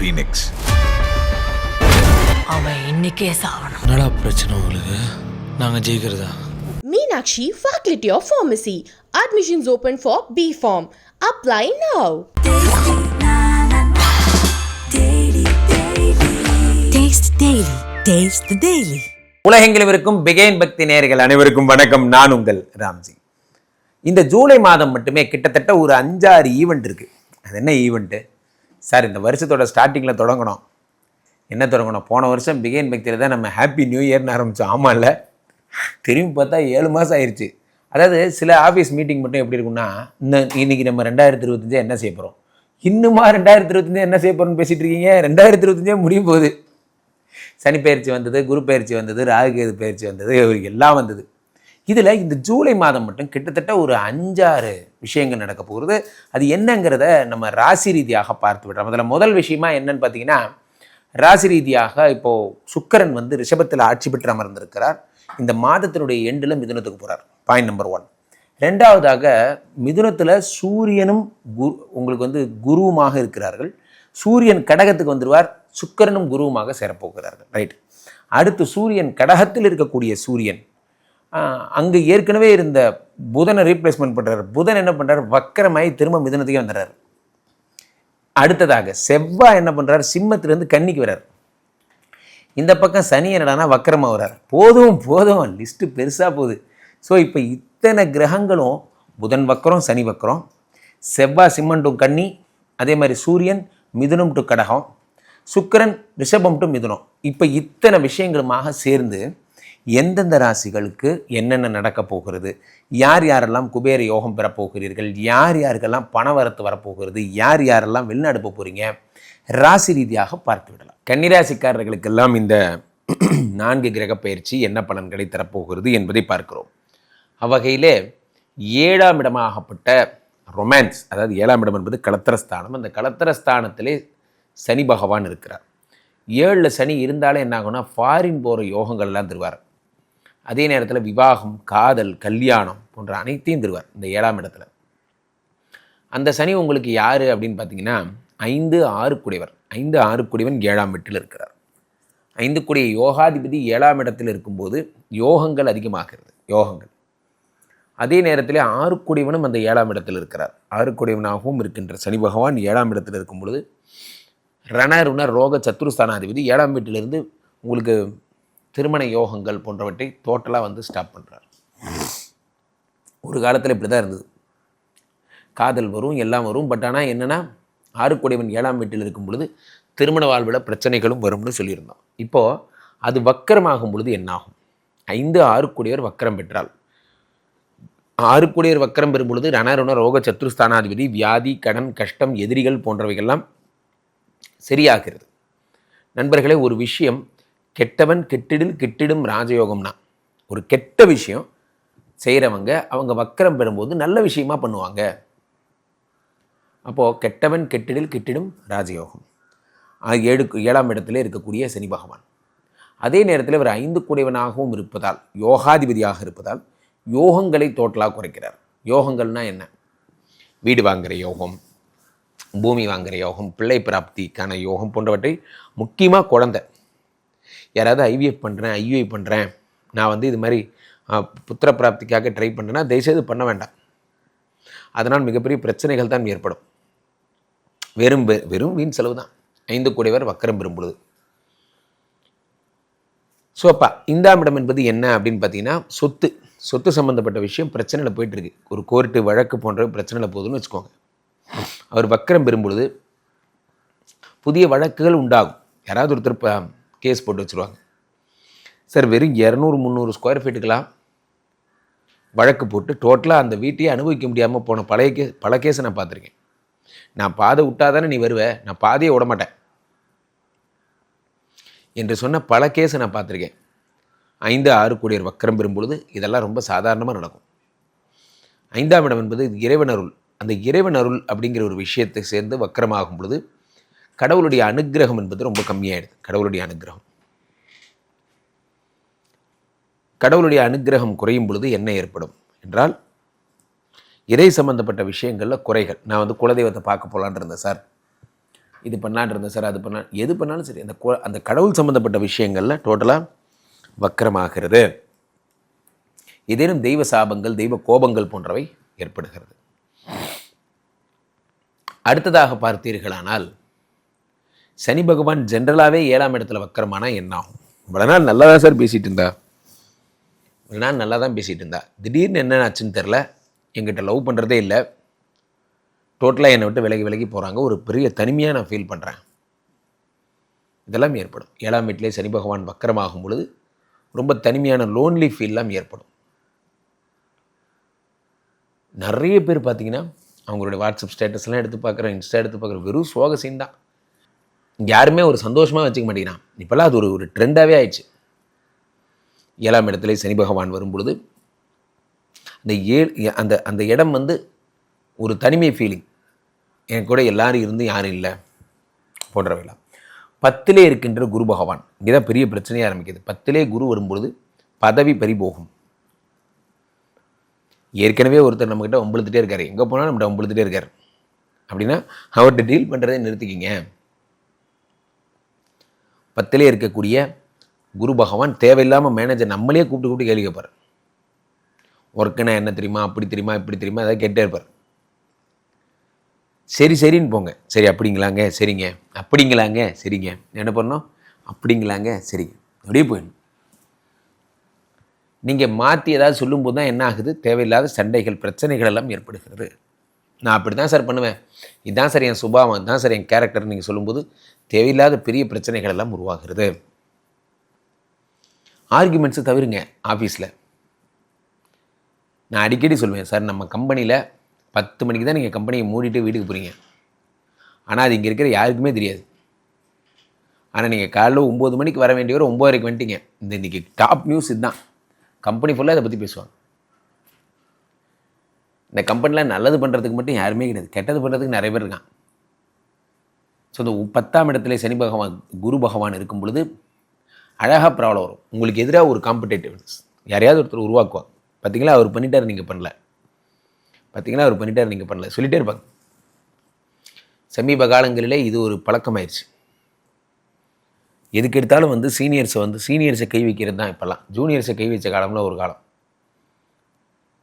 Phoenix அவன் இன்னைக்கே சாவணும் என்னடா பிரச்சனை உங்களுக்கு நாங்கள் ஜெயிக்கிறதா Faculty of Pharmacy. Admissions open for B Form. Apply now. Taste Daily. Taste the Daily. உலகெங்கிலும் இருக்கும் பிகேன் பக்தி நேயர்கள் அனைவருக்கும் வணக்கம் நான் உங்கள் ராம்ஜி இந்த ஜூலை மாதம் மட்டுமே கிட்டத்தட்ட ஒரு அஞ்சாறு ஈவெண்ட் இருக்கு அது என்ன ஈவெண்ட்டு சார் இந்த வருஷத்தோட ஸ்டார்டிங்கில் தொடங்கணும். என்ன தொடங்கணும்? போன வருஷம் பிகேன் பக்தியில் தான் நம்ம ஹாப்பி நியூ இயர்னு ஆரம்பித்தோம் ஆமாம் இல்லை திரும்பி பார்த்தா ஏழு மாதம் ஆயிடுச்சு அதாவது சில ஆஃபீஸ் மீட்டிங் மட்டும் எப்படி இருக்கும்னா இந்த இன்னைக்கு நம்ம ரெண்டாயிரத்தி இருபத்தஞ்சு என்ன செய்ய போகிறோம் இன்னுமா ரெண்டாயிரத்தி இருபத்தஞ்சு என்ன செய்ய போகிறோம்னு பேசிகிட்டு இருக்கீங்க? ரெண்டாயிரத்தி இருபத்தஞ்சே முடியும் போகுது. சனி பயிற்சி வந்தது குரு பயிற்சி வந்தது ராகுகேது பயிற்சி வந்தது எல்லாம் வந்தது. இதில் இந்த ஜூலை மாதம் மட்டும் கிட்டத்தட்ட ஒரு அஞ்சாறு விஷயங்கள் நடக்க போகிறது அது என்னங்கிறத நம்ம ராசி ரீதியாக பார்த்து விடுறோம். அதில் முதல் விஷயமா என்னன்னு பார்த்தீங்கன்னா ராசி ரீதியாக இப்போது சுக்கரன் வந்து ரிஷபத்தில் ஆட்சி பெற்று அமர்ந்திருக்கிறார். இந்த மாதத்தினுடைய எண்டில் மிதுனத்துக்கு போகிறார் பாயிண்ட் நம்பர் ஒன் ரெண்டாவதாக மிதுனத்தில் சூரியனும் குரு உங்களுக்கு வந்து குருவுமாக இருக்கிறார்கள். சூரியன் கடகத்துக்கு வந்துடுவார் சுக்கரனும் குருவுமாக சேரப்போகிறார்கள். ரைட் அடுத்து சூரியன் கடகத்தில் இருக்கக்கூடிய சூரியன் அங்கே ஏற்கனவே இருந்த புதனை ரீப்ளேஸ்மெண்ட் பண்ணுறாரு புதன் என்ன பண்ணுறாரு வக்கரமாயி திரும்ப மிதனத்துக்கே வந்துடுறாரு. அடுத்ததாக செவ்வாய் என்ன பண்ணுறாரு சிம்மத்திலேருந்து கன்னிக்கு வர்றார். இந்த பக்கம் சனி என்னடானா வக்கரமாக வர்றார். போதும் போதும். லிஸ்ட்டு பெருசாக போகுது. ஸோ இப்போ இத்தனை கிரகங்களும் புதன் வக்கரம் சனி வக்கரம் செவ்வாய் சிம்மன் டு கன்னி அதே மாதிரி சூரியன் மிதுனம் டு கடகம் சுக்கிரன் ரிஷபம் டு மிதுனம். இப்போ இத்தனை விஷயங்களுமாக சேர்ந்து எந்தெந்த ராசிகளுக்கு என்னென்ன நடக்கப் போகிறது? யார் யாரெல்லாம் குபேர யோகம் பெறப்போகிறீர்கள் யார் யாருக்கெல்லாம் பணவரத்து வரப்போகிறது யார் யாரெல்லாம் வெளிநாடு போக போகிறீங்க ராசி ரீதியாக பார்த்து விடலாம். கன்னிராசிக்காரர்களுக்கெல்லாம் இந்த நான்கு கிரக பயிற்சி என்ன பலன்களை தரப்போகிறது என்பதை பார்க்கிறோம். அவ்வகையிலே ஏழாம் இடமாகப்பட்ட ரொமான்ஸ் அதாவது ஏழாம் இடம் என்பது களத்திரஸ்தானம் அந்த களத்திரஸ்தானத்திலே சனி பகவான் இருக்கிறார். ஏழில் சனி இருந்தாலே என்ன ஆகும்னா ஃபாரின் போகிற யோகங்கள்லாம் தருவார். அதே நேரத்தில் விவாகம் காதல் கல்யாணம் போன்ற அனைத்தையும் தருவார் இந்த ஏழாம் இடத்துல. அந்த சனி உங்களுக்கு யார் அப்படின்னு பார்த்தீங்கன்னா ஐந்து ஆறு குடைவர் ஐந்து ஆறு குடைவன் ஏழாம் வீட்டில் இருக்கிறார். ஐந்து குடைய யோகாதிபதி ஏழாம் இடத்தில் இருக்கும்போது யோகங்கள் அதிகமாகிறது யோகங்கள். அதே நேரத்தில் ஆறு குடைவனும் அந்த ஏழாம் இடத்தில் இருக்கிறார். ஆறு குடைவனாகவும் இருக்கின்ற சனி பகவான் ஏழாம் இடத்தில் இருக்கும் பொழுது ரணருண ரோக சத்துருஸ்தானாதிபதி ஏழாம் வீட்டிலிருந்து உங்களுக்கு திருமண யோகங்கள் போன்றவற்றை டோட்டலாக வந்து ஸ்டாப் பண்ணுறார் ஒரு காலத்தில் இப்படி தான் இருந்தது. காதல் வரும் எல்லாம் வரும். பட் ஆனால் என்னென்னா ஆறுக்குடையவன் ஏழாம் வீட்டில் இருக்கும் பொழுது திருமண வாழ்வில் பிரச்சனைகளும் வரும்னு சொல்லியிருந்தோம். இப்போது அது வக்கரமாகும் பொழுது என்னாகும்? ஐந்து ஆறுக்குடையவர் வக்கரம் பெற்றால். ஆறுக்குடையர் வக்கரம் பெறும் பொழுது ரணருண ரோக சத்துருஸ்தானாதிபதி வியாதி கடன் கஷ்டம் எதிரிகள் போன்றவைகள்லாம் சரியாகிறது. நண்பர்களே ஒரு விஷயம் கெட்டவன் கெட்டிடில் கெட்டிடும் ராஜயோகம்னா. ஒரு கெட்ட விஷயம் செய்கிறவங்க அவங்க வக்கரம் பெறும்போது நல்ல விஷயமா பண்ணுவாங்க. அப்போது கெட்டவன் கெட்டிடில் கெட்டிடும் ராஜயோகம். ஆஹ் ஏழு ஏழாம் இடத்துல இருக்கக்கூடிய சனி பகவான். அதே நேரத்தில் இவர் ஐந்து கூடியவனாகவும் இருப்பதால் யோகாதிபதியாக இருப்பதால் யோகங்களை டோட்டலாக குறைக்கிறார். யோகங்கள்னா என்ன? வீடு வாங்குகிற யோகம் பூமி வாங்குகிற யோகம் பிள்ளை பிராப்திக்கான யோகம் போன்றவற்றை முக்கியமாக குழந்தை யாராவது ஐவிஎஃப் பண்ணுறேன் ஐயூஐ பண்ணுறேன் நான் வந்து இது மாதிரி புத்திர பிராப்திக்காக ட்ரை பண்ணுறேன்னா தயவுசெய்து பண்ண வேண்டாம். அதனால் மிகப்பெரிய பிரச்சனைகள் தான் ஏற்படும். வெறும் வெ- வெறும் வீண் செலவு தான். ஐந்து கூடியவர் வக்கரம் பெறும் பொழுது. ஸோ அப்பா இந்தாம் இடம் என்பது என்ன அப்படின்னு பார்த்தீங்கன்னா சொத்து சொத்து சம்மந்தப்பட்ட விஷயம் பிரச்சனையில் போயிட்டுருக்கு. ஒரு கோர்ட்டு வழக்கு போன்ற பிரச்சனையில் போகுதுன்னு வச்சுக்கோங்க. அவர் வக்கரம் பெறும்பொழுது புதிய வழக்குகள் உண்டாகும். யாராவது ஒருத்தர் இப்போ கேஸ் போட்டு வச்சுருவாங்க. சார் வெறும் இரநூறு முந்நூறு ஸ்கொயர் ஃபீட்டுக்கெல்லாம் வழக்கு போட்டு டோட்டலாக அந்த வீட்டையே அனுபவிக்க முடியாமல் போன பழைய கே பல கேஸை நான் பார்த்துருக்கேன். நான் பாதை விட்டாதானே நீ வருவ? நான் பாதையை விட மாட்டேன். என்று சொன்ன பல கேஸை நான் பார்த்துருக்கேன். ஐந்து ஆறு கூடியர் வக்கரம் பெறும்பொழுது இதெல்லாம் ரொம்ப சாதாரணமாக நடக்கும். ஐந்தாம் இடம் என்பது இறைவன் அருள். அந்த இறைவன் அருள் அப்படிங்கிற ஒரு விஷயத்தை சேர்ந்து வக்கரமாகும் பொழுது கடவுளுடைய அனுக்கிரகம் என்பது ரொம்ப கம்மியாயிடுது. கடவுளுடைய அனுக்கிரகம் கடவுளுடைய அனுக்கிரகம் குறையும் பொழுது என்ன ஏற்படும் என்றால் இறை சம்பந்தப்பட்ட விஷயங்களில் குறைகள். நான் வந்து குலதெய்வத்தை பார்க்க போகலான்னு இருந்தேன் சார். இது பண்ணலான்னு இருந்தேன் சார் அது பண்ணலாம் எது பண்ணாலும் சரி அந்த அந்த கடவுள் சம்மந்தப்பட்ட விஷயங்களில் டோட்டலாக வக்கரமாகிறது. ஏதேனும் தெய்வ சாபங்கள் தெய்வ கோபங்கள் போன்றவை ஏற்படுகிறது. அடுத்ததாக பார்த்தீர்களானால் சனி பகவான் ஜென்ரலாகவே ஏழாம் இடத்துல வக்கரமானா என்ன ஆகும்? இவ்வளோ நாள் நல்லா தான் சார் பேசிகிட்டு இருந்தா. இவ்வளோ நாள் நல்லா தான் பேசிகிட்டு இருந்தா. திடீர்னு என்ன ஆச்சுன்னு தெரில எங்கிட்ட லவ் பண்ணுறதே இல்லை டோட்டலாக என்னை விட்டு விலகி விலகி போகிறாங்க ஒரு பெரிய தனிமையாக நான் ஃபீல் பண்ணுறேன் இதெல்லாம் ஏற்படும். ஏழாம் வீட்டிலே சனி பகவான் வக்கரமாகும் பொழுது ரொம்ப தனிமையான லோன்லி ஃபீல்லாம் ஏற்படும். நிறைய பேர் பார்த்தீங்கன்னா அவங்களுடைய வாட்ஸ்அப் ஸ்டேட்டஸ்லாம் எடுத்து பார்க்குறேன் இன்ஸ்டா எடுத்து பார்க்குறேன் வெறும் சோக சீன் தான். இங்கே யாருமே ஒரு சந்தோஷமாக வச்சுக்க மாட்டேங்கிறான். இப்போல்லாம் அது ஒரு ஒரு ட்ரெண்டாகவே ஆயிடுச்சு. ஏழாம் இடத்துல சனி பகவான் வரும்பொழுது அந்த ஏழு அந்த அந்த இடம் வந்து ஒரு தனிமை ஃபீலிங் எனக்கு கூட எல்லாரும் இருந்து யாரும் இல்லை போன்றவையெல்லாம் பத்திலே இருக்கின்ற குரு பகவான். இங்கே தான் பெரிய பிரச்சனையாக ஆரம்பிக்குது. பத்திலே குரு வரும்பொழுது பதவி பறிபோகும். ஏற்கனவே ஒருத்தர் நம்மக்கிட்ட ஒம்பளுத்துட்டே இருக்கார். எங்கே போனாலும் நம்மகிட்ட ஒம்பளுத்துட்டே இருக்கார். அப்படின்னா அவர்கிட்ட டீல் பண்ணுறதை நிறுத்திக்கிங்க. பத்திலே இருக்கக்கூடிய குரு பகவான் தேவையில்லாமல் மேனேஜர் நம்மளே கூப்பிட்டு கூப்பிட்டு கேள்வி கேட்பார். ஒர்க்குனா என்ன தெரியுமா? அப்படி தெரியுமா? இப்படி தெரியுமா? அதை கேட்டே இருப்பார். சரி சரின்னு போங்க. சரி அப்படிங்களாங்க சரிங்க. அப்படிங்களாங்க சரிங்க. என்ன பண்ணோம் அப்படிங்களாங்க சரிங்க. அப்படியே போயிடணும். நீங்கள் மாற்றி ஏதாவது சொல்லும்போது தான் என்ன ஆகுது? தேவையில்லாத சண்டைகள் பிரச்சனைகள் எல்லாம் ஏற்படுகிறது. நான் அப்படி தான் சார் பண்ணுவேன். இதுதான் சார் என் சுபாவம். இதுதான் சார் என் கேரக்டர் நீங்கள் சொல்லும்போது தேவையில்லாத பெரிய பிரச்சனைகள் எல்லாம் உருவாகிறது. ஆர்குமெண்ட்ஸை தவிருங்க ஆஃபீஸில் நான் அடிக்கடி சொல்லுவேன் சார் நம்ம கம்பெனியில் பத்து மணிக்கு தான் நீங்கள் கம்பெனியை மூடிட்டு வீட்டுக்கு போகிறீங்க ஆனால் அது இங்கே இருக்கிற யாருக்குமே தெரியாது. ஆனால் நீங்கள் காலையில் ஒம்பது மணிக்கு வர வேண்டியவர் ஒம்போதரைக்கு வந்துட்டீங்க. இந்த இன்றைக்கி டாப் நியூஸ் இதுதான். கம்பெனி ஃபுல்லாக அதை பற்றி பேசுவாங்க. இந்த கம்பெனியில் நல்லது பண்ணுறதுக்கு மட்டும் யாருமே கிடையாது. கெட்டது பண்ணுறதுக்கு நிறைய பேர் இருக்கான் ஸோ இந்த பத்தாம் இடத்துல சனி பகவான் குரு பகவான் இருக்கும் பொழுது அழகாக ப்ராப்ளம் வரும். உங்களுக்கு எதிராக ஒரு காம்படேட்டிவ்னஸ் யாரையாவது ஒருத்தர் உருவாக்குவாங்க. பார்த்தீங்களா அவர் பண்ணிட்டார் நீங்கள் பண்ணல. பார்த்தீங்களா அவர் பண்ணிட்டார் நீங்கள் பண்ணல. சொல்லிட்டே இருப்பாங்க. சமீப காலங்களிலே இது ஒரு பழக்கமாயிருச்சு. எதுக்கு எடுத்தாலும் வந்து சீனியர்ஸை வந்து சீனியர்ஸை கை வைக்கிறது தான் இப்போல்லாம். ஜூனியர்ஸை கை வச்ச காலம்ல ஒரு காலம்.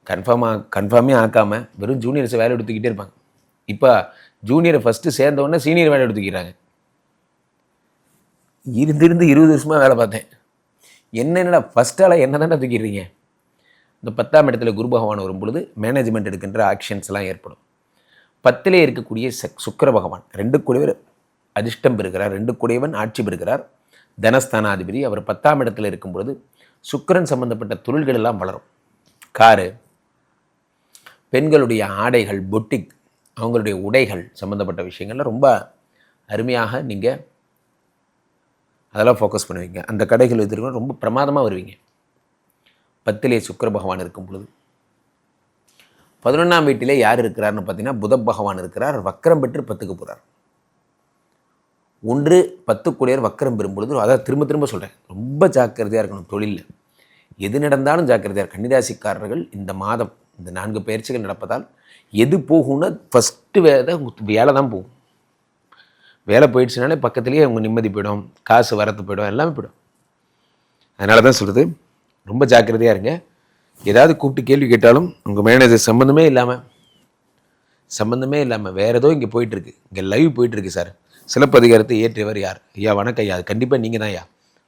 கன்ஃபார்மாக கன்ஃபார்மே ஆக்காமல் வெறும் ஜூனியர்ஸை வேலை எடுத்துக்கிட்டே இருப்பாங்க. இப்போ ஜூனியரை ஃபஸ்ட்டு சேர்ந்தவொடனே சீனியர் வேலை எடுத்துக்கிறாங்க. இருந்திருந்து இருபது வருஷமாக வேலை பார்த்தேன். என்னென்னடா ஃபஸ்ட்டால் என்ன தானே தூக்கிடுறீங்க இந்த பத்தாம் இடத்துல குரு பகவான் வரும்பொழுது மேனேஜ்மெண்ட் எடுக்கின்ற ஆக்ஷன்ஸ் எல்லாம் ஏற்படும். பத்திலே இருக்கக்கூடிய சக் சுக்கிர பகவான் ரெண்டு கூடியவர் அதிர்ஷ்டம் பெறுகிறார் ரெண்டு கூடியவன் ஆட்சி பெறுகிறார். தனஸ்தானாதிபதி அவர் பத்தாம் இடத்துல இருக்கும் சுக்கரன் சுக்கிரன் சம்பந்தப்பட்ட தொழில்கள் எல்லாம் வளரும். காரு பெண்களுடைய ஆடைகள் பொட்டிக் அவங்களுடைய உடைகள் சம்மந்தப்பட்ட விஷயங்கள்ல ரொம்ப அருமையாக நீங்கள் அதெல்லாம் ஃபோக்கஸ் பண்ணுவீங்க. அந்த கடைகள் எதிர்க்க ரொம்ப பிரமாதமாக வருவீங்க. பத்திலே சுக்கிர பகவான் இருக்கும் பொழுது. பதினொன்றாம் வீட்டிலே யார் இருக்கிறார்னு பார்த்தீங்கன்னா புத பகவான் இருக்கிறார். வக்கரம் பெற்று பத்துக்கு போகிறார் ஒன்று பத்து கூடியர் வக்கரம் பெறும் பொழுது அதான் திரும்ப திரும்ப சொல்கிறேன் ரொம்ப ஜாக்கிரதையாக இருக்கணும் தொழிலில். எது நடந்தாலும் ஜாக்கிரதையாக கன்னிராசிக்காரர்கள் இந்த மாதம் இந்த நான்கு பயிற்சிகள் நடப்பதால் எது போகும்னா ஃபஸ்ட்டு வேலை வேலை தான் போகும். வேலை போயிடுச்சுனாலே பக்கத்துலேயே அவங்க நிம்மதி போயிடும் காசு வரத்து போயிடும் எல்லாமே போயிடும். அதனால தான் சொல்கிறது ரொம்ப ஜாக்கிரதையாக இருங்க. ஏதாவது கூப்பிட்டு கேள்வி கேட்டாலும் உங்கள் மேனேஜர் சம்மந்தமே இல்லாமல் சம்மந்தமே இல்லாமல் வேறு ஏதோ இங்கே போயிட்டுருக்கு. இங்கே லைவ் போயிட்டுருக்கு சார் சிலப்பதிகாரத்தை ஏற்றியவர் யார்? ஐயா வணக்கம் ஐயா. அது கண்டிப்பாக நீங்கள் தான் ஐயா.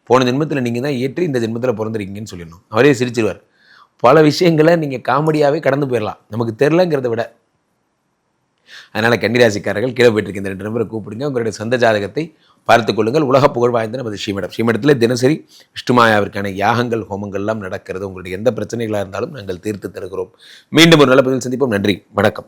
போன ஜென்மத்தில் நீங்கள் தான் ஏற்றி இந்த ஜென்மத்தில் பிறந்திருக்கீங்கன்னு சொல்லிடணும். அவரே சிரிச்சிருவார். பல விஷயங்களை நீங்கள் காமெடியாகவே கடந்து போயிடலாம் நமக்கு தெரிலங்கிறத விட. அதனால் கன்னிராசிக்காரர்கள் கீழே போயிட்டு இந்த ரெண்டு நம்பரை கூப்பிடுங்க. உங்களுடைய சொந்த ஜாதகத்தை பார்த்து கொள்ளுங்கள். உலக புகழ் வாய்ந்த நமது ஸ்ரீமடம். ஸ்ரீமடத்தில் தினசரி விஷ்ணுமாயாவிற்கான யாகங்கள் ஹோமங்கள்லாம் நடக்கிறது. உங்களுடைய எந்த பிரச்சனைகளாக இருந்தாலும் நாங்கள் தீர்த்து தருகிறோம். மீண்டும் ஒரு நல்ல பதில் சந்திப்போம். நன்றி. வணக்கம்.